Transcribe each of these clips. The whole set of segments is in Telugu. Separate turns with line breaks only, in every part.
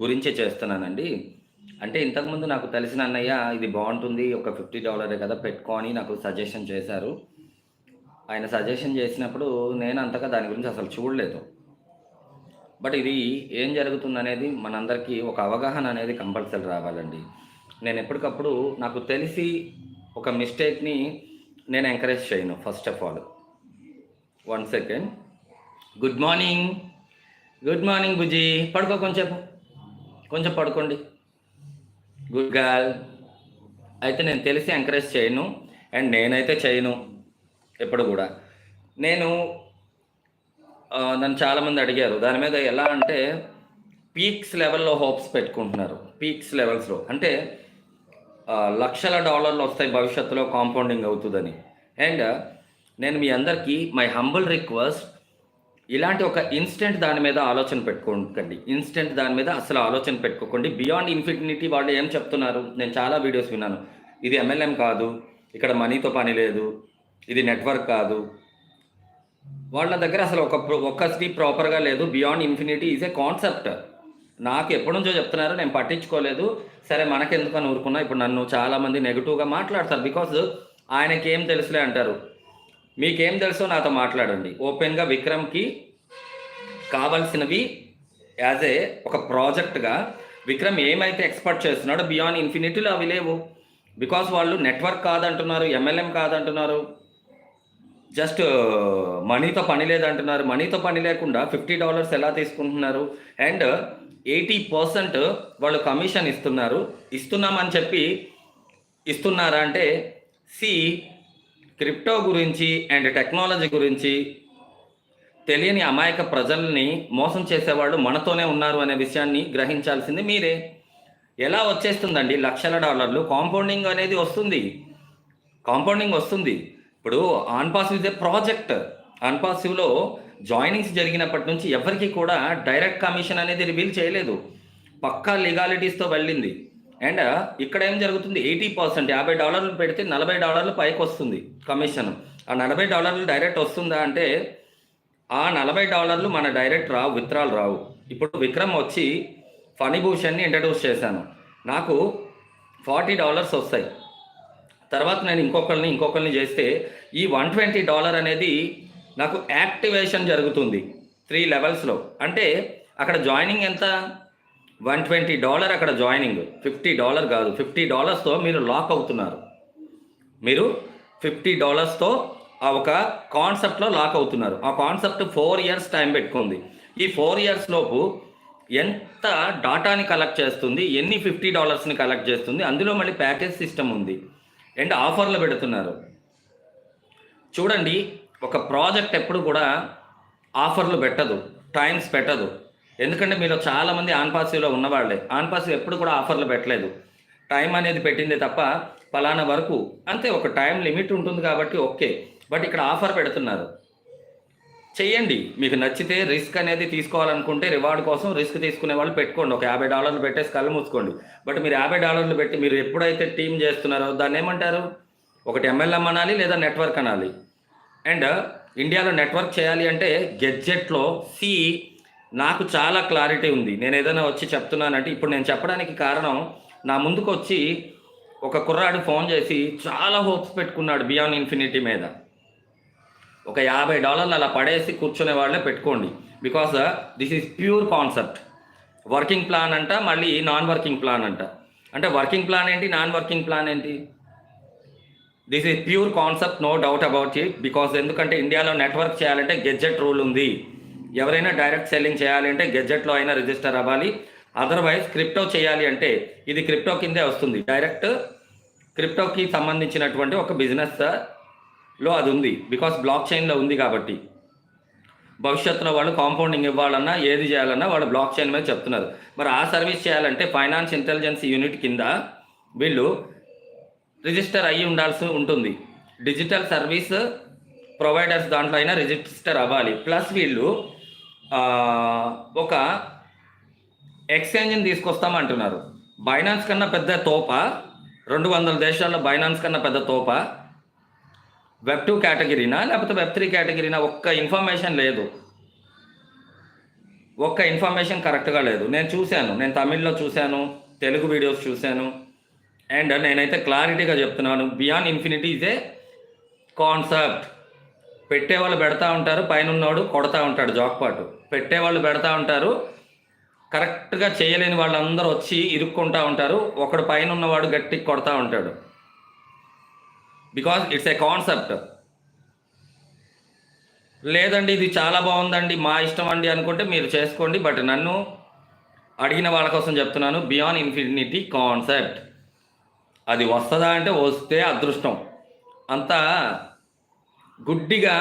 గురించే చేస్తున్నానండి. అంటే ఇంతకుముందు నాకు తెలిసిన అన్నయ్య ఇది బాగుంటుంది ఒక ఫిఫ్టీ డాలరే కదా పెట్టుకో అని నాకు సజెషన్ చేశారు. ఆయన సజెషన్ చేసినప్పుడు నేను అంతగా దాని గురించి అసలు చూడలేదు. బట్ ఇది ఏం జరుగుతుంది అనేది మనందరికీ ఒక అవగాహన అనేది కంపల్సరీ రావాలండి. నేను ఎప్పటికప్పుడు నాకు తెలిసి ఒక మిస్టేక్ని నేను ఎంకరేజ్ చేయను first of all. One second. Good morning. Good morning Buji పడుకో కొంచెం. కొంచెం పడుకోండి. గుడ్ గర్ల్ అయితే నేను తెలిసి ఎంకరేజ్ చేయను. అండ్ నేనైతే చేయను. ఎప్పుడు కూడా. నేను నన్ను చాలామంది అడిగారు. దాని మీద ఎలా అంటే పీక్స్ లెవెల్లో హోప్స్ పెట్టుకుంటున్నారు. పీక్స్ లెవెల్స్లో అంటే లక్షల డాలర్లు వస్తాయి భవిష్యత్తులో కాంపౌండింగ్ అవుతుందని. అండ్ నేను మీ అందరికీ మై హంబుల్ రిక్వెస్ట్ ఇలాంటి ఒక ఇన్స్టెంట్ దాని మీద ఆలోచన పెట్టుకోకండి. ఇన్స్టెంట్ దాని మీద అసలు ఆలోచన పెట్టుకోకండి. బియాండ్ ఇన్ఫినిటీ వాళ్ళు ఏం చెప్తున్నారు? నేను చాలా వీడియోస్ విన్నాను. ఇది ఎంఎల్ఎం కాదు. ఇక్కడ మనీతో పని లేదు. ఇది నెట్వర్క్ కాదు. వాళ్ళ దగ్గర అసలు ఒక ప్రో- ఒక్కటి ప్రాపర్గా లేదు. Beyond infinity is a concept. నాకు ఎప్పటి నుంచో చెప్తున్నారు నేను పట్టించుకోలేదు. సరే మనకెందుకని ఊరుకున్నా? ఇప్పుడు నన్ను చాలామంది నెగిటివ్గా మాట్లాడతారు. బికాజ్ ఆయనకి ఏం తెలుసులే అంటారు? మీకేం తెలుసో నాతో మాట్లాడండి. ఓపెన్గా విక్రమ్కి కావాల్సినవి యాజ్ ఏ ఒక ప్రాజెక్ట్గా విక్రమ్ ఏమైతే ఎక్స్పర్ట్ చేస్తున్నాడో బియాండ్ ఇన్ఫినిటీలో అవి లేవు. బికాస్ వాళ్ళు నెట్వర్క్ కాదంటున్నారు ఎంఎల్ఎం కాదంటున్నారు. జస్ట్ మనీతో uh, పని లేదంటున్నారు. మనీతో పని లేకుండా ఫిఫ్టీ డాలర్స్ ఎలా తీసుకుంటున్నారు? అండ్ ఎయిటీ పర్సెంట్ వాళ్ళు కమిషన్ ఇస్తున్నారు. ఇస్తున్నామని చెప్పి ఇస్తున్నారా అంటే సి క్రిప్టో గురించి అండ్ టెక్నాలజీ గురించి తెలియని అమాయక ప్రజల్ని మోసం చేసేవాళ్ళు మనతోనే ఉన్నారు అనే విషయాన్ని గ్రహించాల్సింది మీరే. ఎలా వచ్చేస్తుందండి? లక్షల డాలర్లు. కాంపౌండింగ్ అనేది వస్తుంది. కాంపౌండింగ్ వస్తుంది. ఇప్పుడు ఆన్పాసివ్ ఇస్ ఏ ప్రాజెక్ట్. ఆన్పాసివ్లో జాయినింగ్స్ జరిగినప్పటి నుంచి ఎవరికి కూడా డైరెక్ట్ కమిషన్ అనేది రివీల్ చేయలేదు. పక్కా లీగాలిటీస్తో వెళ్ళింది. అండ్ ఇక్కడ ఏం జరుగుతుంది? ఎయిటీ పర్సెంట్ యాభై డాలర్లు పెడితే నలభై డాలర్లు పైకి వస్తుంది కమిషన్. ఆ నలభై డాలర్లు డైరెక్ట్ వస్తుందా అంటే ఆ నలభై డాలర్లు మన డైరెక్ట్ రావు విత్రాలు రావు. ఇప్పుడు విక్రమ్ వచ్చి ఫణిభూషణ్ని ఇంట్రడ్యూస్ చేశాను. నాకు ఫార్టీ డాలర్స్ వస్తాయి. తర్వాత నేను ఇంకొకరిని ఇంకొకరిని చేస్తే ఈ వన్ ట్వంటీ డాలర్ అనేది నాకు యాక్టివేషన్ జరుగుతుంది త్రీ లెవెల్స్లో. అంటే అక్కడ జాయినింగ్ ఎంత? వన్ ట్వంటీ డాలర్ అక్కడ జాయినింగ్. ఫిఫ్టీ డాలర్ కాదు. ఫిఫ్టీ డాలర్స్తో మీరు లాక్ అవుతున్నారు. మీరు ఫిఫ్టీ డాలర్స్తో ఆ ఒక కాన్సెప్ట్లో లాక్ అవుతున్నారు. ఆ కాన్సెప్ట్ ఫోర్ ఇయర్స్ టైం పెట్టుకుంది. ఈ ఫోర్ ఇయర్స్ లోపు ఎంత డాటాని కలెక్ట్ చేస్తుంది ఎన్ని ఫిఫ్టీ డాలర్స్ని కలెక్ట్ చేస్తుంది అందులో మళ్ళీ ప్యాకేజ్ సిస్టమ్ ఉంది. అండ్ ఆఫర్లు పెడుతున్నారు. చూడండి ఒక ప్రాజెక్ట్ ఎప్పుడు కూడా ఆఫర్లు పెట్టదు టైమ్స్ పెట్టదు. ఎందుకంటే మీరు చాలామంది ఆన్పాసివ్లో ఉన్నవాళ్ళే. ఆన్పాసివ్ ఎప్పుడు కూడా ఆఫర్లు పెట్టలేదు. టైం అనేది పెట్టింది తప్ప ఫలానా వరకు అంతే ఒక టైం లిమిట్ ఉంటుంది కాబట్టి ఓకే. బట్ ఇక్కడ ఆఫర్ పెడుతున్నారు. చెయ్యండి. మీకు నచ్చితే రిస్క్ అనేది తీసుకోవాలనుకుంటే రివార్డ్ కోసం రిస్క్ తీసుకునే వాళ్ళు పెట్టుకోండి. ఒక యాభై డాలర్లు పెట్టేసి కళ్ళు మూసుకోండి. బట్ మీరు యాభై డాలర్లు పెట్టి మీరు ఎప్పుడైతే టీం చేస్తున్నారో దాన్ని ఏమంటారు? ఒకటి ఎంఎల్ఎం అనాలి లేదా నెట్వర్క్ అనాలి. అండ్ ఇండియాలో నెట్వర్క్ చేయాలి అంటే గెడ్జెట్లో సి నాకు చాలా క్లారిటీ ఉంది. నేను ఏదైనా వచ్చి చెప్తున్నానంటే ఇప్పుడు నేను చెప్పడానికి కారణం నా ముందుకు వచ్చి ఒక కుర్రాడు ఫోన్ చేసి చాలా హోప్స్ పెట్టుకున్నాడు బియాండ్ ఇన్ఫినిటీ మీద. ఒక యాభై డాలర్లు అలా పడేసి కూర్చునే వాళ్ళే పెట్టుకోండి. Because this is pure concept working plan అంట మళ్ళీ నాన్ వర్కింగ్ ప్లాన్ అంట. అంటే వర్కింగ్ ప్లాన్ ఏంటి నాన్ వర్కింగ్ ప్లాన్ ఏంటి? This is pure concept no doubt about it because ఎందుకంటే ఇండియాలో నెట్వర్క్ చేయాలంటే గెడ్జెట్ రూల్ ఉంది. ఎవరైనా డైరెక్ట్ సెల్లింగ్ చేయాలి అంటే గెడ్జెట్లో అయినా రిజిస్టర్ అవ్వాలి. అదర్వైజ్ క్రిప్టో చేయాలి అంటే ఇది క్రిప్టో కిందే వస్తుంది. డైరెక్ట్ క్రిప్టోకి సంబంధించినటువంటి ఒక బిజినెస్లో అది ఉంది. బికాస్ బ్లాక్ చైన్లో ఉంది కాబట్టి. భవిష్యత్తులో వాళ్ళు కాంపౌండింగ్ ఇవ్వాలన్నా ఏది చేయాలన్నా వాళ్ళు బ్లాక్ చైన్ మీద చెప్తున్నారు. మరి ఆ సర్వీస్ చేయాలంటే ఫైనాన్స్ ఇంటెలిజెన్స్ యూనిట్ కింద వీళ్ళు రిజిస్టర్ అయ్యి ఉండాల్సి ఉంటుంది. డిజిటల్ సర్వీస్ ప్రొవైడర్స్ దాంట్లో అయినా రిజిస్టర్ అవ్వాలి. ప్లస్ వీళ్ళు ఒక ఎక్స్చేంజ్ని తీసుకొస్తామంటున్నారు. బైనాన్స్ కన్నా పెద్ద తోప రెండు వందల దేశాల్లో బైనాన్స్ కన్నా పెద్ద తోప వెబ్ టూ కేటగిరీనా లేకపోతే వెబ్ త్రీ కేటగిరీనా ఒక్క ఇన్ఫర్మేషన్ లేదు. ఒక్క ఇన్ఫర్మేషన్ కరెక్ట్గా లేదు. నేను చూశాను నేను తమిళ్ళో చూశాను తెలుగు వీడియోస్ చూశాను అండ్ నేనైతే క్లారిటీగా చెప్తున్నాను. బియాండ్ ఇన్ఫినిటీ ఇదే కాన్సెప్ట్ పెట్టేవాళ్ళు పెడతా ఉంటారు పైన ఉన్నవాడు కొడతా ఉంటాడు జాక్పాటు. పెట్టేవాళ్ళు పెడతా ఉంటారు. కరెక్ట్గా చేయలేని వాళ్ళందరూ వచ్చి ఇరుక్కుంటా ఉంటారు. ఒకడు పైన ఉన్నవాడు గట్టి కొడతా ఉంటాడు. బికాజ్ ఇట్స్ ఏ కాన్సెప్ట్ లేదండి ఇది చాలా బాగుందండి మా ఇష్టం అండి అనుకుంటే మీరు చేసుకోండి బట్ నన్ను అడిగిన వాళ్ళ కోసం చెప్తున్నాను బియాండ్ ఇన్ఫినిటీ కాన్సెప్ట్ అది వస్తుందా అంటే వస్తే అదృష్టం. అంతా గుడ్డిగా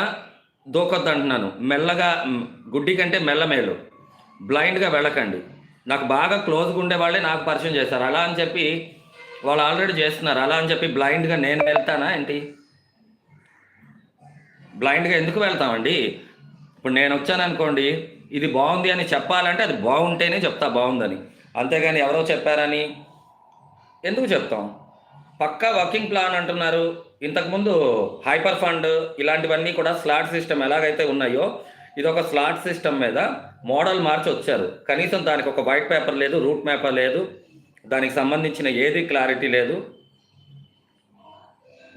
దూకొద్దు అంటున్నాను మెల్లగా గుడ్డి కంటే మెల్లమేలు బ్లైండ్గా వెళ్ళకండి. నాకు బాగా క్లోజ్గా ఉండే వాళ్ళే నాకు పరిచయం చేస్తారు. అలా అని చెప్పి వాళ్ళు ఆల్రెడీ చేస్తున్నారు. అలా అని చెప్పి బ్లైండ్గా నేను వెళ్తానా ఏంటి? బ్లైండ్గా ఎందుకు వెళ్తామండి? ఇప్పుడు నేను వచ్చాను అనుకోండి ఇది బాగుంది అని చెప్పాలంటే అది బాగుంటేనే చెప్తా బాగుందని. అంతేగాని ఎవరో చెప్పారని ఎందుకు చెప్తాం? పక్కా వర్కింగ్ ప్లాన్ అంటున్నారు. ఇంతకుముందు హైపర్ ఫండ్ ఇలాంటివన్నీ కూడా స్లాట్ సిస్టమ్ ఎలాగైతే ఉన్నాయో ఇది ఒక స్లాట్ సిస్టమ్ మీద మోడల్ మార్చి వచ్చారు. కనీసం దానికి ఒక వైట్ పేపర్ లేదు రూట్ పేపర్ లేదు దానికి సంబంధించిన ఏది క్లారిటీ లేదు.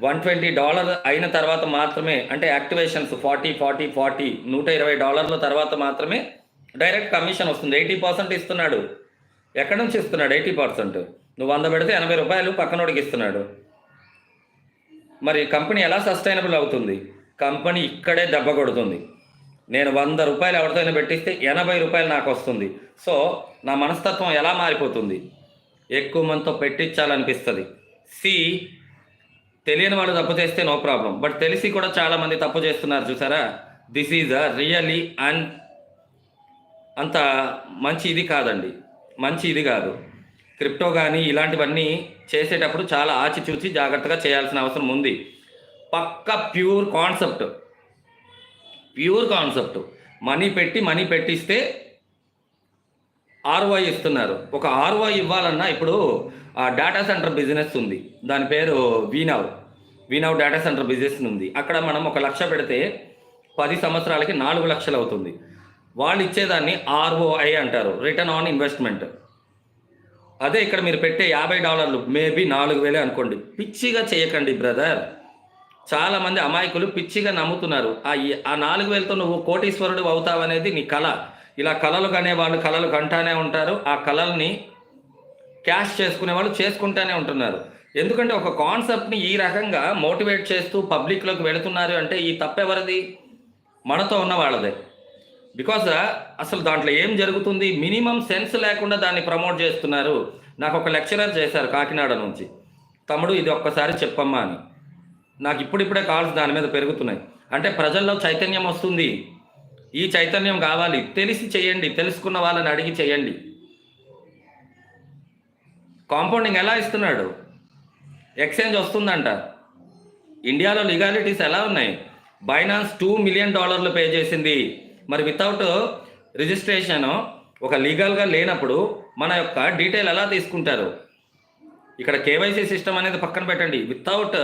వన్ ట్వంటీ డాలర్ అయిన తర్వాత మాత్రమే అంటే యాక్టివేషన్స్ ఫార్టీ ఫార్టీ ఫార్టీ నూట ఇరవై డాలర్ల తర్వాత మాత్రమే డైరెక్ట్ కమిషన్ వస్తుంది. ఎయిటీ పర్సెంట్ ఇస్తున్నాడు. ఎక్కడి నుంచి ఇస్తున్నాడు? Eighty percent. నువ్వు వంద పెడితే ఎనభై రూపాయలు పక్కనోడికి ఇస్తున్నాడు. మరి కంపెనీ ఎలా సస్టైనబుల్ అవుతుంది? కంపెనీ ఇక్కడే దెబ్బ కొడుతుంది. నేను వంద రూపాయలు ఎవరితోనే పెట్టిస్తే ఎనభై రూపాయలు నాకు వస్తుంది. సో నా మనస్తత్వం ఎలా మారిపోతుంది? ఎక్కువ మందితో పెట్టించాలనిపిస్తుంది. సి తెలియని వాళ్ళు తప్పు చేస్తే నో ప్రాబ్లం. బట్ తెలిసి కూడా చాలామంది తప్పు చేస్తున్నారు చూసారా? This is a really and అంత మంచి ఇది కాదండి. మంచి ఇది కాదు. క్రిప్టో కానీ ఇలాంటివన్నీ చేసేటప్పుడు చాలా ఆచిచూచి జాగ్రత్తగా చేయాల్సిన అవసరం ఉంది. పక్క pure concept. Pure concept. Money పెట్టి మనీ పెట్టిస్తే ఆర్ఓఐ ఇస్తున్నారు. ఒక ఆర్ఓఐ ఇవ్వాలన్నా ఇప్పుడు ఆ డేటా సెంటర్ బిజినెస్ ఉంది. దాని పేరు వీనావ్. వీనావ్ డేటా సెంటర్ బిజినెస్ ఉంది. అక్కడ మనం ఒక లక్ష పెడితే పది సంవత్సరాలకి నాలుగు లక్షలు అవుతుంది. వాళ్ళు ఇచ్చేదాన్ని ఆర్ఓఐ అంటారు. Return on investment. అదే ఇక్కడ మీరు పెట్టే యాభై డాలర్లు మేబీ నాలుగు వేలే అనుకోండి. పిచ్చిగా చేయకండి బ్రదర్. చాలామంది అమాయకులు పిచ్చిగా నమ్ముతున్నారు. ఆ ఆ నాలుగు వేలతో నువ్వు కోటీశ్వరుడు అవుతావనేది నీ కళ. ఇలా కళలు కనే వాళ్ళు కళలు కంటానే ఉంటారు. ఆ కళల్ని క్యాష్ చేసుకునే వాళ్ళు చేసుకుంటానే ఉంటున్నారు. ఎందుకంటే ఒక కాన్సెప్ట్ని ఈ రకంగా మోటివేట్ చేస్తూ పబ్లిక్లోకి వెళుతున్నారు అంటే ఈ తప్పెవరిది? మనతో ఉన్న వాళ్ళదే. బికాజ్ uh, అసలు దాంట్లో ఏం జరుగుతుంది? మినిమం సెన్స్ లేకుండా దాన్ని ప్రమోట్ చేస్తున్నారు. నాకు ఒక లెక్చరర్ చేశారు కాకినాడ నుంచి. తమ్ముడు ఇది ఒక్కసారి చెప్పమ్మా అని. నాకు ఇప్పుడిప్పుడే కాల్స్ దాని మీద పెరుగుతున్నాయి. అంటే ప్రజల్లో చైతన్యం వస్తుంది. ఈ చైతన్యం కావాలి. తెలిసి చేయండి. తెలుసుకున్న వాళ్ళని అడిగి చేయండి. కాంపౌండింగ్ ఎలా ఇస్తున్నాడు? ఎక్స్చేంజ్ వస్తుందంట. ఇండియాలో లీగాలిటీస్ ఎలా ఉన్నాయి? బైనాన్స్ టూ మిలియన్ డాలర్లు పే చేసింది. మరి వితౌట్ రిజిస్ట్రేషన్ ఒక లీగల్గా లేనప్పుడు మన యొక్క డీటెయిల్ ఎలా తీసుకుంటారు? ఇక్కడ కేవైసీ సిస్టమ్ అనేది పక్కన పెట్టండి. వితౌట్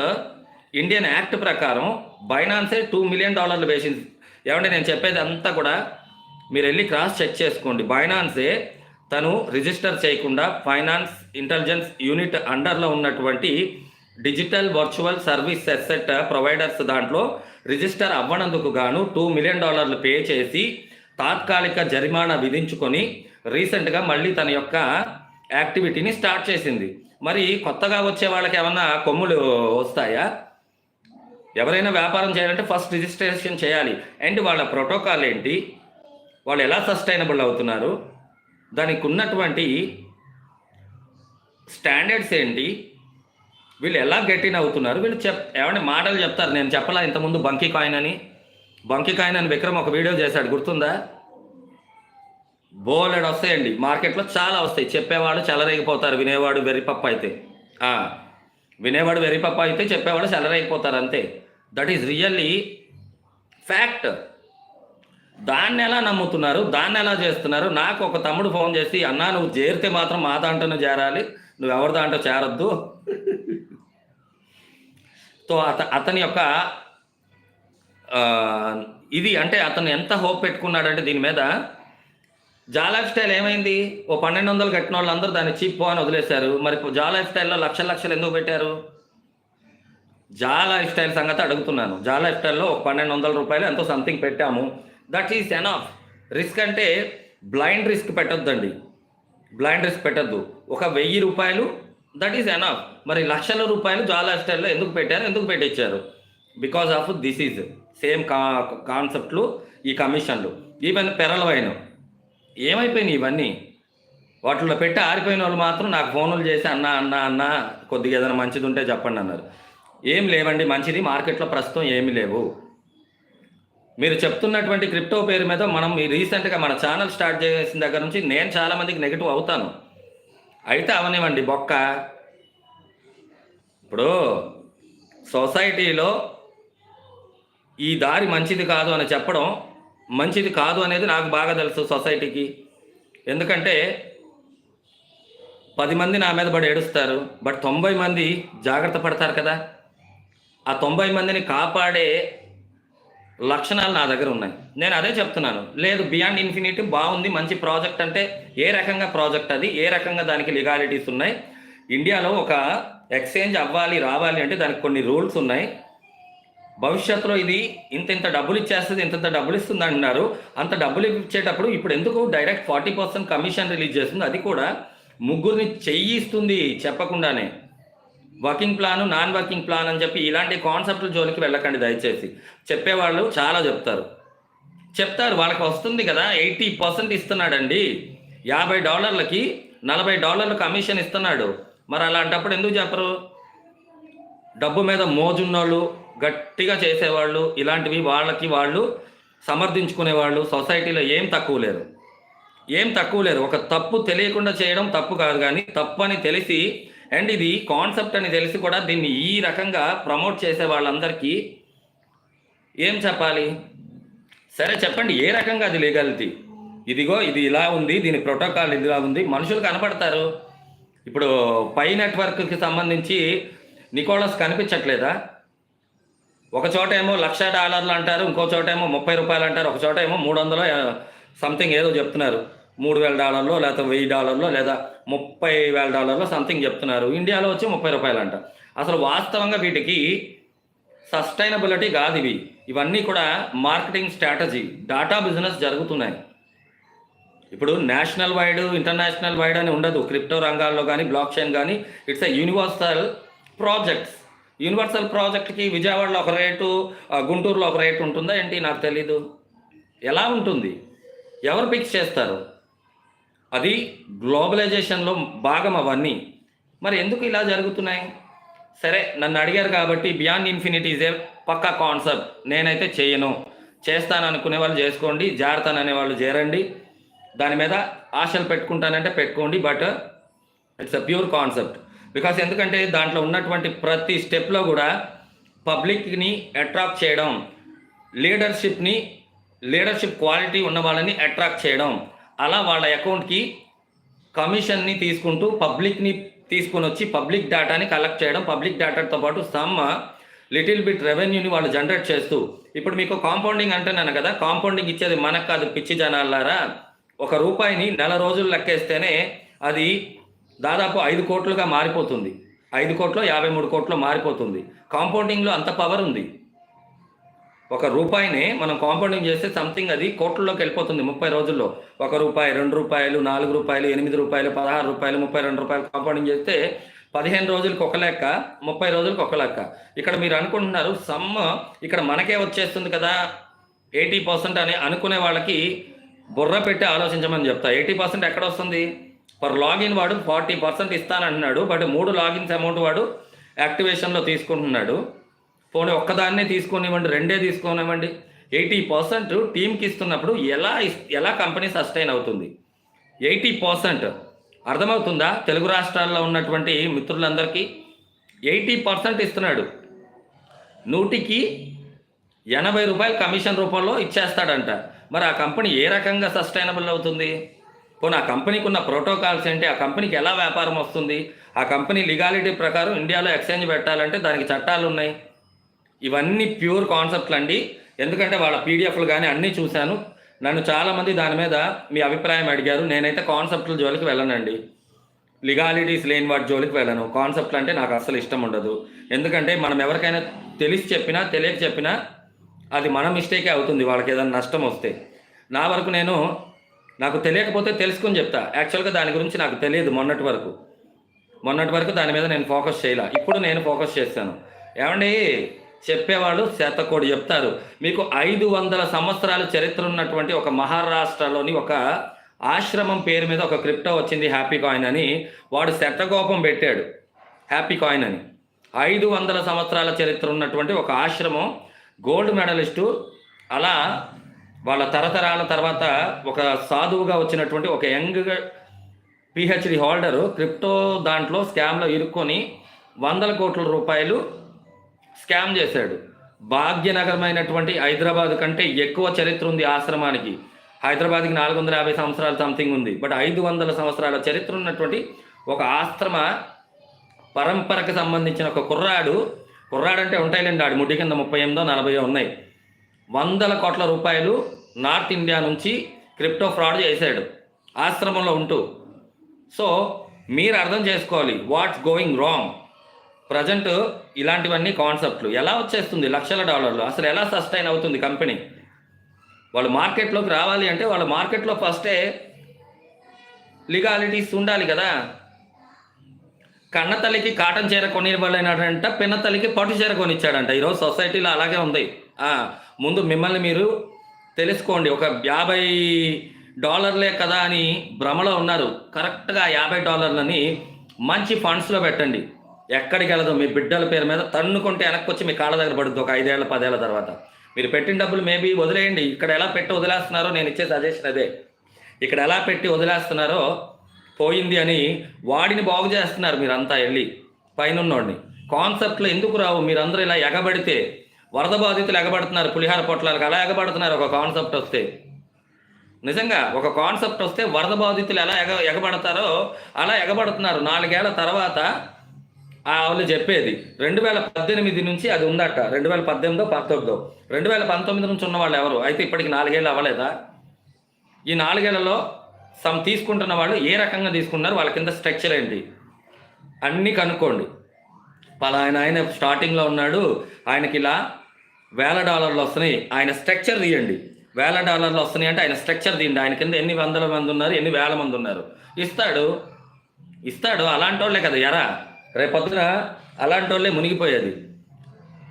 ఇండియన్ యాక్ట్ ప్రకారం బైనాన్సే టూ మిలియన్ డాలర్లు వేసింది. ఏమంటే నేను చెప్పేది అంతా కూడా మీరు వెళ్ళి క్రాస్ చెక్ చేసుకోండి. బైనాన్సే తను రిజిస్టర్ చేయకుండా ఫైనాన్స్ ఇంటెలిజెన్స్ యూనిట్ అండర్లో ఉన్నటువంటి digital virtual service asset providers దాంట్లో రిజిస్టర్ అవ్వనందుకు గాను టూ మిలియన్ డాలర్లు పే చేసి తాత్కాలిక జరిమానా విధించుకొని రీసెంట్గా మళ్ళీ తన యొక్క యాక్టివిటీని స్టార్ట్ చేసింది. మరి కొత్తగా వచ్చే వాళ్ళకి ఏమన్నా కొమ్ములు వస్తాయా? ఎవరైనా వ్యాపారం చేయాలంటే ఫస్ట్ రిజిస్ట్రేషన్ చేయాలి. అండ్ వాళ్ళ ప్రోటోకాల్ ఏంటి? వాళ్ళు ఎలా సస్టైనబుల్ అవుతున్నారు? దానికి ఉన్నటువంటి స్టాండర్డ్స్ ఏంటి? వీళ్ళు ఎలా గెట్టిన్ అవుతున్నారు? వీళ్ళు చెప్ ఏమంటే మాటలు చెప్తారు. నేను చెప్పలా ఇంతకుముందు బంకీ కాయిన్ అని. బంకీ కాయిన్ అని విక్రమ్ ఒక వీడియో చేశాడు గుర్తుందా? బోలెడ్ వస్తాయండి. మార్కెట్లో చాలా వస్తాయి. చెప్పేవాడు చెలరేగిపోతారు. వినేవాడు వెర్రిపప్ప అయితే. వినేవాడు వెర్రిపప్ప అయితే చెప్పేవాడు చెలరేగిపోతారు అంతే. దట్ ఈస్ రియల్లీ ఫ్యాక్ట్ దాన్ని ఎలా నమ్ముతున్నారు? దాన్ని ఎలా చేస్తున్నారు? నాకు ఒక తమ్ముడు ఫోన్ చేసి అన్నా నువ్వు చేరితే మాత్రం మా దాంట్లోనే చేరాలి. నువ్వు ఎవరి దాంట్లో చేరొద్దు? సో అత అతని యొక్క ఇది అంటే అతను ఎంత హోప్ పెట్టుకున్నాడంటే దీని మీద జా లైఫ్ స్టైల్ ఏమైంది? ఓ పన్నెండు వందలు కట్టిన వాళ్ళు అందరూ దాన్ని చీప్ అని వదిలేశారు. మరి ఇప్పుడు జా లైఫ్ స్టైల్లో లక్షల లక్షలు ఎందుకు పెట్టారు? జా లైఫ్ స్టైల్ సంగతి అడుగుతున్నాను. జా లైఫ్ స్టైల్లో ఒక పన్నెండు వందల రూపాయలు ఎంతో సంథింగ్ పెట్టాము. That is enough. రిస్క్ అంటే బ్లైండ్ రిస్క్ పెట్టొద్దండి. బ్లైండ్ రిస్క్ పెట్టద్దు. ఒక వెయ్యి రూపాయలు దట్ ఈస్ ఎనఫ్ మరి లక్షల రూపాయలు జా లైఫ్ స్టైల్లో ఎందుకు పెట్టారు? ఎందుకు పెట్టించారు because of this is same కా కాన్సెప్ట్లు ఈ కమిషన్లు ఈవెన్ పెరలవైన. ఏమైపోయినాయి ఇవన్నీ? వాటిలో పెట్టి ఆరిపోయిన వాళ్ళు మాత్రం నాకు ఫోన్లు చేసి అన్న అన్న అన్న కొద్దిగా ఏదైనా మంచిది ఉంటే చెప్పండి అన్నారు. ఏం లేవండి మంచిది మార్కెట్లో ప్రస్తుతం ఏమీ లేవు. మీరు చెప్తున్నటువంటి క్రిప్టో పేరు మీద మనం రీసెంట్గా మన ఛానల్ స్టార్ట్ చేసిన దగ్గర నుంచి నేను చాలా మందికి నెగిటివ్ అవుతాను. అయితే అవనివ్వండి బొక్క. ఇప్పుడు సొసైటీలో ఈ దారి మంచిది కాదు అని చెప్పడం మంచిది కాదు అనేది నాకు బాగా తెలుసు సొసైటీకి. ఎందుకంటే పది మంది నా మీద పడి ఏడుస్తారు బట్ తొంభై మంది జాగ్రత్త పడతారు కదా. ఆ తొంభై మందిని కాపాడే లక్షణాలు నా దగ్గర ఉన్నాయి. నేను అదే చెప్తున్నాను. లేదు బియాండ్ ఇన్ఫినిటీ బాగుంది మంచి ప్రాజెక్ట్ అంటే ఏ రకంగా ప్రాజెక్ట్ అది ఏ రకంగా దానికి లిగాలిటీస్ ఉన్నాయి. ఇండియాలో ఒక ఎక్స్చేంజ్ అవ్వాలి రావాలి అంటే దానికి కొన్ని రూల్స్ ఉన్నాయి. భవిష్యత్తులో ఇది ఇంత ఇంత డబ్బులు ఇచ్చేస్తుంది ఇంత ఇంత డబ్బులు ఇస్తుంది అంటున్నారు. అంత డబ్బులు ఇచ్చేటప్పుడు ఇప్పుడు ఎందుకు direct forty percent commission release చేస్తుంది? అది కూడా ముగ్గురిని చెయ్యిస్తుంది చెప్పకుండానే. Working plan non working plan అని చెప్పి ఇలాంటి కాన్సెప్ట్ల జోలికి వెళ్ళకండి దయచేసి. చెప్పేవాళ్ళు చాలా చెప్తారు. చెప్తారు వాళ్ళకి వస్తుంది కదా ఎయిటీ పర్సెంట్ ఇస్తున్నాడండి. యాభై డాలర్లకి నలభై డాలర్లు కమిషన్ ఇస్తున్నాడు. మరి అలాంటప్పుడు ఎందుకు చెప్పరు? డబ్బు మీద మోజున్నోళ్ళు గట్టిగా చేసేవాళ్ళు ఇలాంటివి వాళ్ళకి వాళ్ళు సమర్థించుకునేవాళ్ళు సొసైటీలో ఏం తక్కువ లేరు. ఏం తక్కువ లేరు. ఒక తప్పు తెలియకుండా చేయడం తప్పు కాదు కానీ తప్పు అని తెలిసి అండ్ ఇది కాన్సెప్ట్ అని తెలిసి కూడా దీన్ని ఈ రకంగా ప్రమోట్ చేసే వాళ్ళందరికీ ఏం చెప్పాలి? సరే చెప్పండి ఏ రకంగా అది లీగాలిటీ? ఇదిగో ఇది ఇలా ఉంది దీని ప్రోటోకాల్ ఇదిలా ఉంది మనుషులు కనపడతారు. ఇప్పుడు పై నెట్వర్క్కి సంబంధించి నికోలస్ కనిపించట్లేదా? ఒక చోట ఏమో లక్ష డాలర్లు అంటారు ఇంకో చోట ఏమో ముప్పై రూపాయలు అంటారు ఒక చోట ఏమో మూడు వందలు సంథింగ్ ఏదో చెప్తున్నారు. మూడు వేల డాలర్లో లేదా వెయ్యి డాలర్లో లేదా ముప్పై వేల డాలర్లో సంథింగ్ చెప్తున్నారు. ఇండియాలో వచ్చి ముప్పై రూపాయలు అంట అసలు వాస్తవంగా వీటికి సస్టైనబిలిటీ కాదు ఇవి. ఇవన్నీ కూడా మార్కెటింగ్ స్ట్రాటజీ డాటా బిజినెస్ జరుగుతున్నాయి. ఇప్పుడు నేషనల్ వైడ్ ఇంటర్నేషనల్ వైడ్ అని ఉండదు. క్రిప్టో రంగాల్లో కానీ బ్లాక్ చైన్ కానీ it's a universal projects universal ప్రాజెక్ట్కి విజయవాడలో ఒక రేటు గుంటూరులో ఒక రేటు ఉంటుందా ఏంటి నాకు తెలీదు. ఎలా ఉంటుంది? ఎవరు ఫిక్స్ చేస్తారు? అది గ్లోబలైజేషన్లో భాగం అవన్నీ. మరి ఎందుకు ఇలా జరుగుతున్నాయి? సరే నన్ను అడిగారు కాబట్టి బియాండ్ ఇన్ఫినిటీ ఇస్ ఏ పక్కా కాన్సెప్ట్. నేనైతే చేయను. చేస్తాను అనుకునే వాళ్ళు చేసుకోండి జారుతాననే అనే వాళ్ళు చేరండి దాని మీద ఆశలు పెట్టుకుంటానంటే పెట్టుకోండి but it's a pure concept. Because ఎందుకంటే దాంట్లో ఉన్నటువంటి ప్రతి స్టెప్లో కూడా పబ్లిక్ని అట్రాక్ట్ చేయడం లీడర్షిప్ని లీడర్షిప్ క్వాలిటీ ఉన్న వాళ్ళని అట్రాక్ట్ చేయడం అలా వాళ్ళ అకౌంట్కి కమిషన్ని తీసుకుంటూ పబ్లిక్ని తీసుకొని వచ్చి పబ్లిక్ డేటాని కలెక్ట్ చేయడం పబ్లిక్ డేటాతో పాటు సమ్ లిటిల్ బిట్ రెవెన్యూని వాళ్ళు జనరేట్ చేస్తూ ఇప్పుడు మీకు కాంపౌండింగ్ అంటున్నాను కదా కాంపౌండింగ్ ఇచ్చేది మనకు కాదు పిచ్చి జనాలారా ఒక రూపాయిని నెల రోజులు లెక్కేస్తేనే అది దాదాపు ఐదు కోట్లుగా మారిపోతుంది. ఐదు కోట్లు యాభై మూడు కోట్లు మారిపోతుంది. కాంపౌండింగ్లో అంత పవర్ ఉంది. ఒక రూపాయిని మనం కాంపౌండింగ్ చేస్తే సంథింగ్ అది కోట్లలోకి వెళ్ళిపోతుంది ముప్పై రోజుల్లో. ఒక రూపాయి రెండు రూపాయలు నాలుగు రూపాయలు ఎనిమిది రూపాయలు పదహారు రూపాయలు ముప్పై రెండు రూపాయలు కాంపౌండింగ్ చేస్తే పదిహేను రోజులకు ఒక లెక్క ముప్పై రోజులకి ఒక లెక్క. ఇక్కడ మీరు అనుకుంటున్నారు సమ్ ఇక్కడ మనకే వచ్చేస్తుంది కదా. ఎయిటీ పర్సెంట్ అని అనుకునే వాళ్ళకి బుర్ర పెట్టి ఆలోచించమని చెప్తా. ఎయిటీ పర్సెంట్ ఎక్కడ వస్తుంది? పర్ లాగిన్ వాడు ఫార్టీ పర్సెంట్ ఇస్తానంటున్నాడు బట్ మూడు లాగిన్స్ అమౌంట్ వాడు యాక్టివేషన్లో తీసుకుంటున్నాడు. పోనీ ఒక్కదాన్నే తీసుకొనివ్వండి రెండే తీసుకొనివ్వండి. ఎయిటీ పర్సెంట్ టీంకి ఇస్తున్నప్పుడు ఎలా ఇస్- ఎలా కంపెనీ సస్టైన్ అవుతుంది? ఎయిటీ పర్సెంట్ అర్థమవుతుందా? తెలుగు రాష్ట్రాల్లో ఉన్నటువంటి మిత్రులందరికీ ఎయిటీ పర్సెంట్ ఇస్తున్నాడు. నూటికి ఎనభై రూపాయలు కమిషన్ రూపంలో ఇచ్చేస్తాడంట. మరి ఆ కంపెనీ ఏ రకంగా సస్టైనబుల్ అవుతుంది? పోనీ ఆ కంపెనీకి ఉన్న ప్రోటోకాల్స్ ఏంటి? ఆ కంపెనీకి ఎలా వ్యాపారం వస్తుంది? ఆ కంపెనీ లీగాలిటీ ప్రకారం ఇండియాలో ఎక్స్చేంజ్ పెట్టాలంటే దానికి చట్టాలు ఉన్నాయి ఇవన్నీ ప్యూర్ కాన్సెప్ట్లు అండి. ఎందుకంటే వాళ్ళ పీడిఎఫ్లు కానీ అన్నీ చూశాను. నన్ను చాలామంది దాని మీద మీ అభిప్రాయం అడిగారు. నేనైతే కాన్సెప్ట్ల జోలికి వెళ్ళనండి. లిగాలిటీస్ లేని వాటి జోలికి వెళ్ళను. కాన్సెప్ట్లు అంటే నాకు అస్సలు ఇష్టం ఉండదు. ఎందుకంటే మనం ఎవరికైనా తెలిసి చెప్పినా తెలియక చెప్పినా అది మన మిస్టేకే అవుతుంది. వాళ్ళకి ఏదైనా నష్టం వస్తే. నా వరకు నేను నాకు తెలియకపోతే తెలుసుకుని చెప్తా. యాక్చువల్గా దాని గురించి నాకు తెలియదు మొన్నటి వరకు. మొన్నటి వరకు దాని మీద నేను ఫోకస్ చేయాల. ఇప్పుడు నేను ఫోకస్ చేస్తాను. ఏమండి? చెప్పేవాళ్ళు శాతకోడి చెప్తారు. మీకు ఐదు వందల సంవత్సరాల చరిత్ర ఉన్నటువంటి ఒక మహారాష్ట్రలోని ఒక ఆశ్రమం పేరు మీద ఒక క్రిప్టో వచ్చింది హ్యాపీ కాయిన్ అని. వాడు శతకోపం పెట్టాడు. హ్యాపీ కాయిన్ అని. ఐదు వందల సంవత్సరాల చరిత్ర ఉన్నటువంటి ఒక ఆశ్రమం గోల్డ్ మెడలిస్టు అలా వాళ్ళ తరతరాల తర్వాత ఒక సాధువుగా వచ్చినటువంటి ఒక యంగ్ పిహెచ్డి హోల్డరు క్రిప్టో దాంట్లో స్కామ్లో ఇరుక్కొని వందల కోట్ల రూపాయలు స్కామ్ చేశాడు. భాగ్యనగరమైనటువంటి హైదరాబాద్ కంటే ఎక్కువ చరిత్ర ఉంది ఆశ్రమానికి. హైదరాబాద్కి నాలుగు వందల యాభై సంవత్సరాల సంథింగ్ ఉంది. బట్ ఐదు వందల సంవత్సరాల చరిత్ర ఉన్నటువంటి ఒక ఆశ్రమ పరంపరకు సంబంధించిన ఒక కుర్రాడు. కుర్రాడంటే ఉంటాయిలేండి ఆడి ముడ్డి కింద ముప్పై ఎనిమిదో నలభై ఉన్నాయి. వందల కోట్ల రూపాయలు నార్త్ ఇండియా నుంచి క్రిప్టో ఫ్రాడ్ చేశాడు. ఆశ్రమంలో ఉంటూ. సో మీరు అర్థం చేసుకోవాలి వాట్స్ గోయింగ్ రాంగ్. ప్రజెంట్ ఇలాంటివన్నీ కాన్సెప్ట్లు. ఎలా వచ్చేస్తుంది? లక్షల డాలర్లు. అసలు ఎలా సస్టైన్ అవుతుంది కంపెనీ? వాళ్ళు మార్కెట్లోకి రావాలి అంటే వాళ్ళ మార్కెట్లో ఫస్టే లీగాలిటీస్ ఉండాలి కదా. కన్నతల్లికి కాటన్ చీర కొనివ్వలేనాడంట పిన్న తల్లికి పట్టు చీర కొనిచ్చాడంట. ఈరోజు సొసైటీలో అలాగే ఉంది. ముందు మిమ్మల్ని మీరు తెలుసుకోండి. ఒక యాభై డాలర్లే కదా అని భ్రమలో ఉన్నారు. కరెక్ట్గా యాభై డాలర్లని మంచి ఫండ్స్లో పెట్టండి. ఎక్కడికి వెళ్ళదు? మీ బిడ్డల పేరు మీద తన్నుకుంటే వెనక్కి వచ్చి మీ కాళ్ళ దగ్గర పడుద్ది ఒక ఐదేళ్ళ పదేళ్ళ తర్వాత. మీరు పెట్టిన డబ్బులు మేబీ వదిలేయండి. ఇక్కడ ఎలా పెట్టి వదిలేస్తున్నారో నేను ఇచ్చే సజెషన్ అదే. ఇక్కడ ఎలా పెట్టి వదిలేస్తున్నారో పోయింది అని వాడిని బాగు చేస్తున్నారు మీరంతా వెళ్ళి. పైనున్నోడిని. కాన్సెప్ట్లు ఎందుకు రావు? మీరందరూ ఇలా ఎగబడితే వరద బాధితులు ఎగబడుతున్నారు పులిహార పొట్లాలకు అలా ఎగబడుతున్నారు ఒక కాన్సెప్ట్ వస్తే. నిజంగా ఒక కాన్సెప్ట్ వస్తే వరద బాధితులు ఎలా ఎగ ఎగబడతారో అలా ఎగబడుతున్నారు. నాలుగేళ్ళ తర్వాత ఆ వాళ్ళు చెప్పేది. రెండు వేల పద్దెనిమిది నుంచి అది ఉందట. రెండు వేల పద్దెనిమిదో పంతొమ్మిదో. రెండు వేల పంతొమ్మిది నుంచి ఉన్న వాళ్ళు ఎవరు? అయితే ఇప్పటికి నాలుగేళ్ళు అవ్వలేదా? ఈ నాలుగేళ్ళలో సమ్ తీసుకుంటున్న వాళ్ళు ఏ రకంగా తీసుకున్నారు? వాళ్ళ కింద స్ట్రక్చర్ ఏంటి? అన్నీ కనుక్కోండి. పలాయన ఆయన స్టార్టింగ్లో ఉన్నాడు. ఆయనకి ఇలా వేల డాలర్లు వస్తున్నాయి. ఆయన స్ట్రక్చర్ తీయండి. వేల డాలర్లు వస్తున్నాయి అంటే ఆయన స్ట్రక్చర్ తీయండి. ఆయన కింద ఎన్ని వందల మంది ఉన్నారు? ఎన్ని వేల మంది ఉన్నారు? ఇస్తాడు. ఇస్తాడు. అలాంటి వాళ్ళే కదా ఎరా. రేపొద్దున అలాంటి వాళ్ళే మునిగిపోయేది.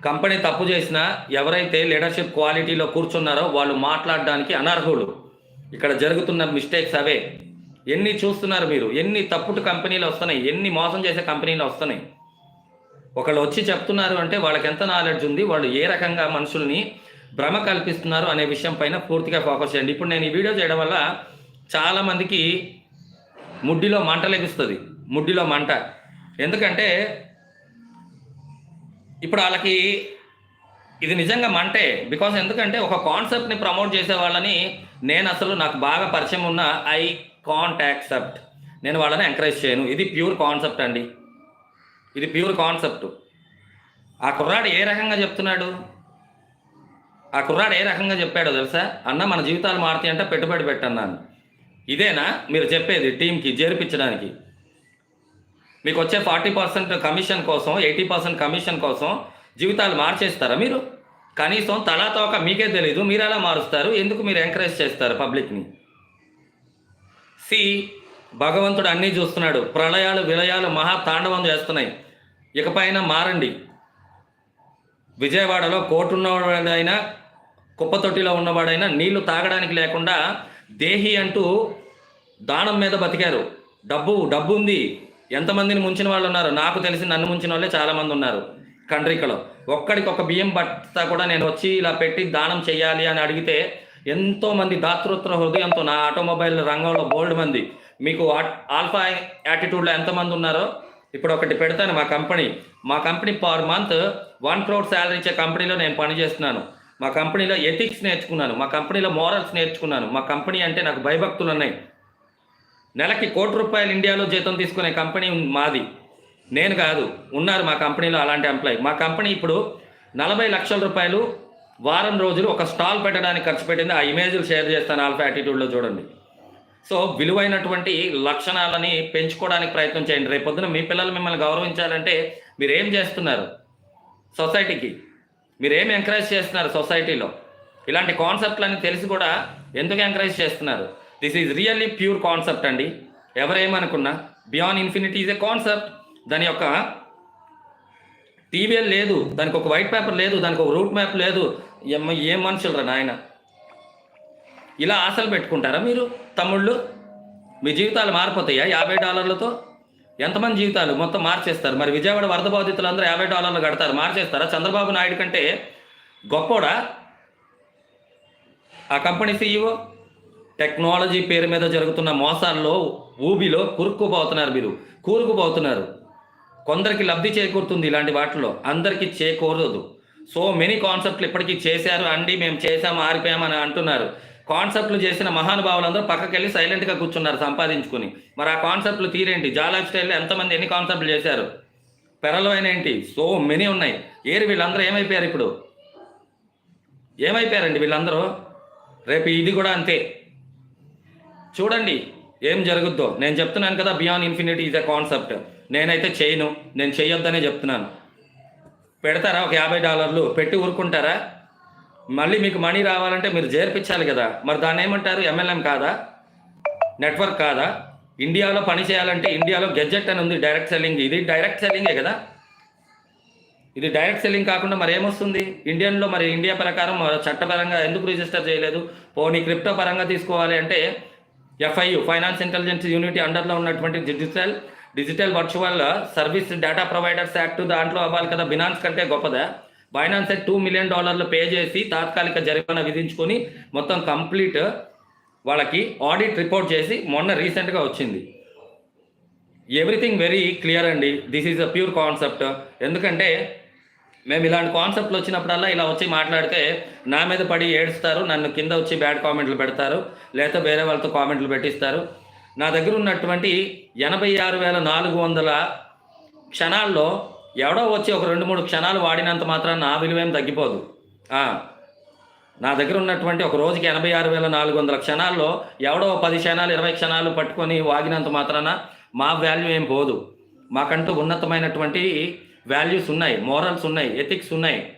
కంపెనీ తప్పు చేసినా ఎవరైతే లీడర్షిప్ క్వాలిటీలో కూర్చున్నారో వాళ్ళు మాట్లాడడానికి అనర్హులు. ఇక్కడ జరుగుతున్న మిస్టేక్స్ అవే. ఎన్ని చూస్తున్నారు మీరు? ఎన్ని తప్పుడు కంపెనీలు వస్తున్నాయి? ఎన్ని మోసం చేసే కంపెనీలు వస్తున్నాయి? ఒకళ్ళు వచ్చి చెప్తున్నారు అంటే వాళ్ళకి ఎంత నాలెడ్జ్ ఉంది? వాళ్ళు ఏ రకంగా మనుషుల్ని భ్రమ కల్పిస్తున్నారు అనే విషయం పైన పూర్తిగా ఫోకస్ చేయండి. ఇప్పుడు నేను ఈ వీడియో చేయడం వల్ల చాలామందికి ముడ్డిలో మంట లభిస్తుంది ముడ్డిలో మంట. ఎందుకంటే ఇప్పుడు వాళ్ళకి ఇది నిజంగా మంటే బికాస్ ఎందుకంటే ఒక కాన్సెప్ట్ని ప్రమోట్ చేసే వాళ్ళని నేను అసలు నాకు బాగా పరిచయం ఉన్న ఐ కాంట్ యాక్సెప్ట్ నేను వాళ్ళని ఎంకరేజ్ చేయను. ఇది ప్యూర్ కాన్సెప్ట్ అండి. ఇది ప్యూర్ కాన్సెప్ట్ ఆ కుర్రాడు ఏ రకంగా చెప్తున్నాడు? ఆ కుర్రాడు ఏ రకంగా చెప్పాడో తెలుసా? అన్న మన జీవితాలు మారుతాయి అంటే పెట్టుబడి పెట్టన్నాను. ఇదేనా? మీరు చెప్పేది టీంకి చేర్పించడానికి. మీకు వచ్చే ఫార్టీ పర్సెంట్ కమిషన్ కోసం ఎయిటీ పర్సెంట్ కమిషన్ కోసం జీవితాలు మార్చేస్తారా మీరు? కనీసం తలా తోక మీకే తెలీదు మీరు ఎలా మారుస్తారు? ఎందుకు మీరు ఎంకరేజ్ చేస్తారు పబ్లిక్ని? సి భగవంతుడు అన్నీ చూస్తున్నాడు. ప్రళయాలు విలయాలు మహా తాండవం చేస్తున్నాయి. ఇకపైన మారండి. విజయవాడలో కోర్టు ఉన్నవాడైనా కుప్పతొట్టిలో ఉన్నవాడైనా నీళ్ళు తాగడానికి లేకుండా దేహి అంటూ దానం మీద బతికారు. డబ్బు డబ్బు ఉంది ఎంతమందిని ముంచిన వాళ్ళు ఉన్నారు? నాకు తెలిసి నన్ను ముంచిన వాళ్ళే చాలామంది ఉన్నారు. కండ్రికలో. ఒక్కడికి ఒక బియ్యం బట్ట కూడా నేను వచ్చి ఇలా పెట్టి దానం చేయాలి అని అడిగితే ఎంతో మంది దాతృత్వ హృదయంతో నా ఆటోమొబైల్ రంగంలో బోల్డ్ మంది. మీకు ఆల్ఫా యాటిట్యూడ్లో ఎంతమంది ఉన్నారో ఇప్పుడు ఒకటి పెడతాను మా కంపెనీ. మా company per month one crore salary ఇచ్చే కంపెనీలో నేను పనిచేస్తున్నాను మా కంపెనీలో ఎథిక్స్ నేర్చుకున్నాను. మా కంపెనీలో మోరల్స్ నేర్చుకున్నాను. మా కంపెనీ అంటే నాకు భయభక్తులు ఉన్నాయి. నెలకి కోటి రూపాయలు ఇండియాలో జీతం తీసుకునే కంపెనీ మాది. నేను కాదు ఉన్నారు మా కంపెనీలో అలాంటి ఎంప్లాయీ మా కంపెనీ ఇప్పుడు నలభై లక్షల రూపాయలు వారం రోజులు ఒక స్టాల్ పెట్టడానికి ఖర్చు పెట్టింది. ఆ ఇమేజ్లు షేర్ చేస్తాను ఆల్ఫా యాటిట్యూడ్లో చూడండి. సో విలువైనటువంటి లక్షణాలని పెంచుకోవడానికి ప్రయత్నం చేయండి. రేపు పొద్దున మీ పిల్లలు మిమ్మల్ని గౌరవించాలంటే మీరు ఏం చేస్తున్నారు? సొసైటీకి. మీరు ఏం ఎంకరేజ్ చేస్తున్నారు సొసైటీలో? ఇలాంటి కాన్సెప్ట్లని తెలిసి కూడా ఎందుకు ఎంకరేజ్ చేస్తున్నారు? This is really pure concept అండి. ఎవరేమనుకున్నా beyond infinity is a concept దాని యొక్క టీవీఎల్ లేదు దానికి ఒక వైట్ పేపర్ లేదు దానికి ఒక రూట్ మ్యాప్ లేదు. ఏం ఏం మనుషులరా నాయన? ఇలా ఆశలు పెట్టుకుంటారా మీరు తమ్ముళ్ళు? మీ జీవితాలు మారిపోతాయా యాభై డాలర్లతో? ఎంతమంది జీవితాలు మొత్తం మార్చేస్తారు? మరి విజయవాడ వరద బాధితులు అందరూ యాభై డాలర్లు కడతారు మార్చేస్తారా? చంద్రబాబు నాయుడు కంటే గొప్పోడా? ఆ కంపెనీ సీఈఓ టెక్నాలజీ పేరు మీద జరుగుతున్న మోసాల్లో ఊబిలో కూరుకుపోతున్నారు మీరు. కూరుకుపోతున్నారు. కొందరికి లబ్ధి చేకూరుతుంది ఇలాంటి వాటిలో. అందరికీ చేకూరదు. సో మెనీ కాన్సెప్ట్లు ఇప్పటికీ చేశారు. అండి మేము చేసాము ఆరిపోయామని అంటున్నారు. కాన్సెప్ట్లు చేసిన మహానుభావులందరూ పక్కకి వెళ్ళి సైలెంట్గా కూర్చున్నారు సంపాదించుకుని. మరి ఆ కాన్సెప్ట్లు తీరేంటి? జా లైఫ్ స్టైల్లో ఎంతమంది ఎన్ని కాన్సెప్ట్లు చేశారు? పెరలమైన ఏంటి? సో మెనీ ఉన్నాయి. ఏరు వీళ్ళందరూ ఏమైపోయారు ఇప్పుడు? ఏమైపోయారండి వీళ్ళందరూ? రేపు ఇది కూడా అంతే. చూడండి ఏం జరుగుద్దో. నేను చెప్తున్నాను కదా beyond infinity is a concept నేనైతే చేయను నేను చేయొద్దనే చెప్తున్నాను. పెడతారా? ఒక యాభై డాలర్లు పెట్టి ఊరుకుంటారా? మళ్ళీ మీకు మనీ రావాలంటే మీరు చేర్పించాలి కదా. మరి దాన్ని ఏమంటారు? ఎంఎల్ఎం కాదా? నెట్వర్క్ కాదా? ఇండియాలో పని చేయాలంటే ఇండియాలో గెజెట్ అని ఉంది డైరెక్ట్ సెల్లింగ్ ఇది డైరెక్ట్ సెల్లింగే కదా? ఇది డైరెక్ట్ సెల్లింగ్ కాకుండా మరి ఏమొస్తుంది? ఇండియన్లో మరి ఇండియా ప్రకారం చట్టపరంగా ఎందుకు రిజిస్టర్ చేయలేదు? పోనీ క్రిప్టో పరంగా తీసుకోవాలి అంటే ఎఫ్ఐయు ఫైనాన్స్ ఇంటెలిజెన్స్ యూనిటీ అండర్లో ఉన్నటువంటి digital digital virtual service data providers act దాంట్లో అవ్వాలి కదా. బినాన్స్ కంటే గొప్పదా. బైనాన్స్ టూ మిలియన్ డాలర్లు పే చేసి తాత్కాలిక జరిమానా విధించుకొని మొత్తం కంప్లీట్ వాళ్ళకి ఆడిట్ రిపోర్ట్ చేసి మొన్న రీసెంట్గా వచ్చింది. ఎవ్రీథింగ్ వెరీ క్లియర్ అండి. This is a pure concept ఎందుకంటే మేము ఇలాంటి కాన్సెప్ట్లు వచ్చినప్పుడల్లా ఇలా వచ్చి మాట్లాడితే నా మీద పడి ఏడుస్తారు నన్ను కింద వచ్చి బ్యాడ్ కామెంట్లు పెడతారు లేదా వేరే వాళ్ళతో కామెంట్లు పెట్టిస్తారు. నా దగ్గర ఉన్నటువంటి ఎనభై ఆరు వేల నాలుగు వందల క్షణాల్లో ఎవడో వచ్చి ఒక రెండు మూడు క్షణాలు వాడినంత మాత్రం నా విలువేం తగ్గిపోదు. నా దగ్గర ఉన్నటువంటి ఒక రోజుకి ఎనభై ఆరు వేల నాలుగు వందల క్షణాల్లో ఎవడో పది క్షణాలు ఇరవై క్షణాలు పట్టుకొని వాగినంత మాత్రాన మా వాల్యూ ఏం పోదు. మాకంటూ ఉన్నతమైనటువంటి వాల్యూస్ ఉన్నాయి మోరల్స్ ఉన్నాయి ఎథిక్స్ ఉన్నాయి.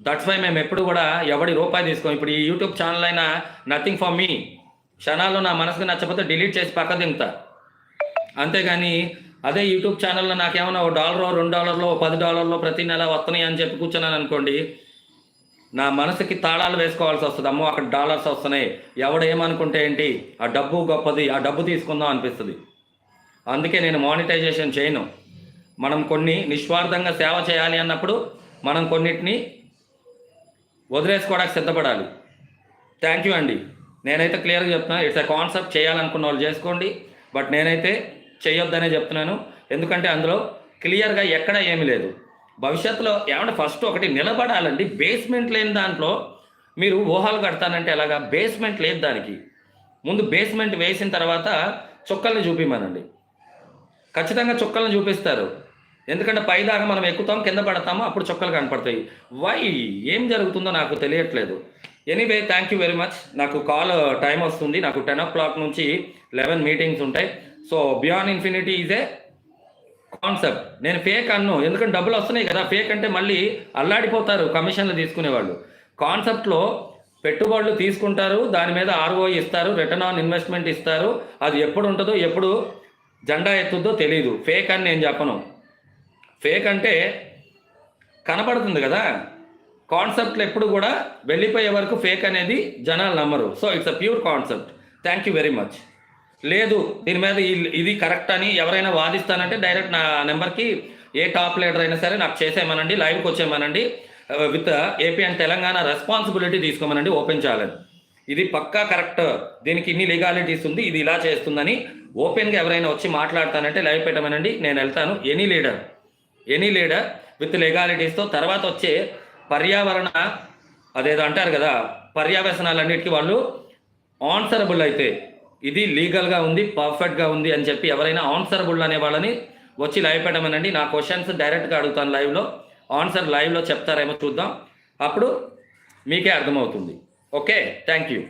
దట్స్ వై మేము ఎప్పుడు కూడా ఎవడి రూపాయి తీసుకోం. ఇప్పుడు ఈ యూట్యూబ్ ఛానల్ అయినా నథింగ్ ఫర్ మీ క్షణాల్లో నా మనసుకు నచ్చకపోతే డిలీట్ చేసి పక్క దింపుతా. అంతేగాని అదే యూట్యూబ్ ఛానల్లో నాకేమైనా ఒక డాలరో రెండు డాలర్లో పది డాలర్లో ప్రతి నెల వస్తున్నాయి అని చెప్పి కూర్చున్నాను అనుకోండి నా మనసుకి తాళాలు వేసుకోవాల్సి వస్తుంది. అమ్మో అక్కడ డాలర్స్ వస్తున్నాయి. ఎవడు ఏమనుకుంటే ఏంటి? ఆ డబ్బు గొప్పది ఆ డబ్బు తీసుకుందాం అనిపిస్తుంది. అందుకే నేను మానిటైజేషన్ చేయను. మనం కొన్ని నిస్వార్థంగా సేవ చేయాలి అన్నప్పుడు మనం కొన్నిటిని వదిలేసుకోవడానికి సిద్ధపడాలి. థ్యాంక్ యూ అండి. నేనైతే క్లియర్గా చెప్తున్నాను ఇట్స్ అ కాన్సెప్ట్ చేయాలనుకున్న వాళ్ళు చేసుకోండి బట్ నేనైతే చేయొద్దనే చెప్తున్నాను. ఎందుకంటే అందులో క్లియర్గా ఎక్కడ ఏమీ లేదు. భవిష్యత్తులో ఏమంటే ఫస్ట్ ఒకటి నిలబడాలండి. బేస్మెంట్ లేని దాంట్లో మీరు ఊహలు కడతానంటే ఎలాగా? బేస్మెంట్ లేదు దానికి. ముందు బేస్మెంట్ వేసిన తర్వాత చుక్కల్ని చూపిమనండి. ఖచ్చితంగా చుక్కలను చూపిస్తారు. ఎందుకంటే పైదాకా మనం ఎక్కుతాం కింద పడతాము అప్పుడు చొక్కలు కనపడతాయి. వై ఏం జరుగుతుందో నాకు తెలియట్లేదు. Anyway thank you very much నాకు కాల్ టైం uh, వస్తుంది. నాకు టెన్ ఓ క్లాక్ నుంచి లెవెన్ మీటింగ్స్ ఉంటాయి. So beyond infinity is a concept నేను ఫేక్ అన్ను. ఎందుకంటే డబ్బులు వస్తున్నాయి కదా. ఫేక్ అంటే మళ్ళీ అల్లాడిపోతారు కమిషన్లు తీసుకునేవాళ్ళు. కాన్సెప్ట్లో పెట్టుబడులు తీసుకుంటారు. దాని మీద ఆర్ఓ ఇస్తారు. రిటర్న్ ఆన్ ఇన్వెస్ట్మెంట్ ఇస్తారు. అది ఎప్పుడు ఉంటుందో ఎప్పుడు జెండా ఎత్తుద్దో తెలియదు ఫేక్ అని నేను చెప్పను. ఫేక్ అంటే కనపడుతుంది కదా. కాన్సెప్ట్లు ఎప్పుడు కూడా వెళ్ళిపోయే వరకు ఫేక్ అనేది జనాలు నమ్మరు. So it's a pure concept. Thank you very much. లేదు దీని మీద ఇది కరెక్ట్ అని ఎవరైనా వాదిస్తానంటే డైరెక్ట్ నా నెంబర్కి ఏ టాప్ లీడర్ అయినా సరే నాకు చేసేయమనండి లైవ్కి వచ్చేయమనండి. Uh, with AP and Telangana responsibility తీసుకోమనండి open challenge ఇది పక్కా కరెక్ట్. దీనికి ఇన్ని లీగాలిటీస్ ఉంది ఇది ఇలా చేస్తుందని ఓపెన్గా ఎవరైనా వచ్చి మాట్లాడతానంటే లైవ్ పెట్టమనండి నేను వెళ్తాను. Any leader. Any leader with లీగాలిటీస్తో తర్వాత వచ్చే పర్యావరణ అదేదో అంటారు కదా పర్యావసనాలన్నిటికీ వాళ్ళు ఆన్సరబుల్ అయితే ఇది లీగల్గా ఉంది పర్ఫెక్ట్గా ఉంది అని చెప్పి ఎవరైనా ఆన్సరబుల్ అనే వాళ్ళని వచ్చి లైవ్ పెట్టమనండి. నా క్వశ్చన్స్ డైరెక్ట్గా అడుగుతాను లైవ్లో. ఆన్సర్ లైవ్లో చెప్తారేమో చూద్దాం. అప్పుడు మీకే అర్థమవుతుంది. Okay thank you.